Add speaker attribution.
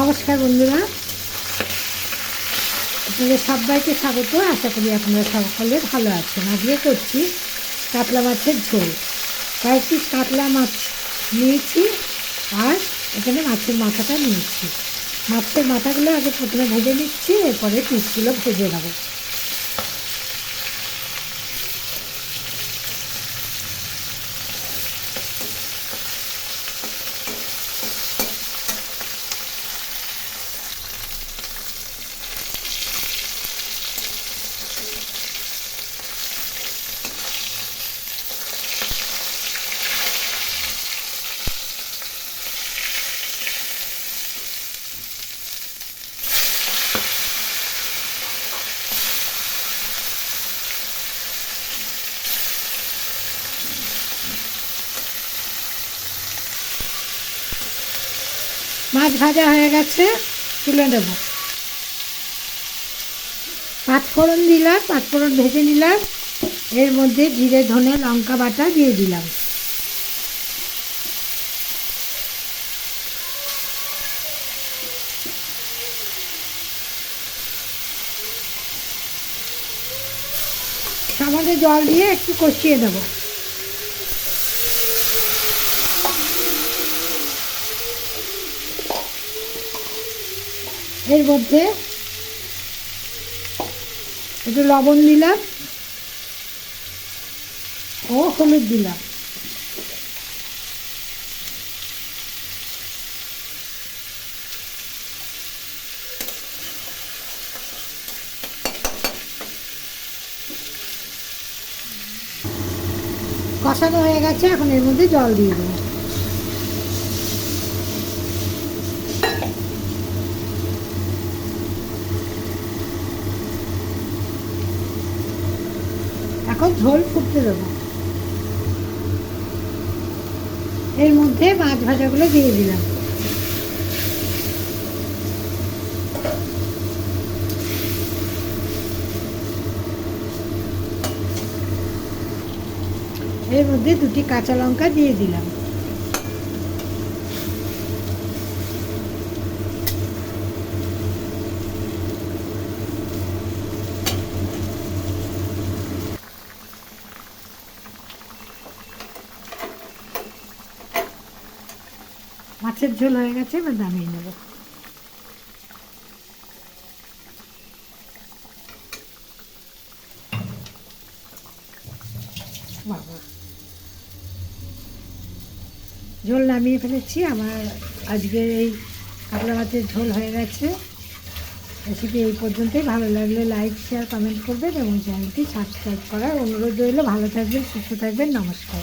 Speaker 1: নমস্কার বন্ধুরা। আপনাদের সবাইকে স্বাগত। আশা করি আপনারা সকলে ভালো আছেন। আজকে করছি কাতলা মাছের ঝোল। কয়েক পিস কাতলা মাছ নিয়েছি আর এখানে মাছের মাথাটা নিয়েছি। মাছের মাথাগুলো আগে প্রথমে ভেজে নিচ্ছি, এরপরে পিসগুলো ভেজে নেব। মাছ ভাজা হয়ে গেছে, তুলে দেব পাঁচফোড়ন দিলাম, পাঁচফোড়ন ভেজে নিলাম। এর মধ্যে জিরে, ধনে, লঙ্কা বাটা দিয়ে দিলাম। সামান্য জল দিয়ে একটু কষিয়ে দেবো। এর মধ্যে একটু লবণ দিলাম ও, হলুদ দিলাম। কষানো হয়ে গেছে, এখন এর মধ্যে জল দিয়ে দেবো। এখন ঝোল ফুটতে দেবো। এর মধ্যে মাছ ভাজাগুলো দিয়ে দিলাম। এর মধ্যে দুটি কাঁচা লঙ্কা দিয়ে দিলাম। মাছের ঝোল হয়ে গেছে, এবার নামিয়ে নেব। বাবা। ঝোল নামিয়ে ফেলেছি, আমার আজকে এই কাতলা মাছের ঝোল হয়ে গেছে। রেসিপি এই পর্যন্তই, ভালো লাগলে লাইক, শেয়ার, কমেন্ট করবেন এবং চ্যানেলটি সাবস্ক্রাইব করার অনুরোধ রইল। ভালো থাকবেন, সুস্থ থাকবেন, নমস্কার।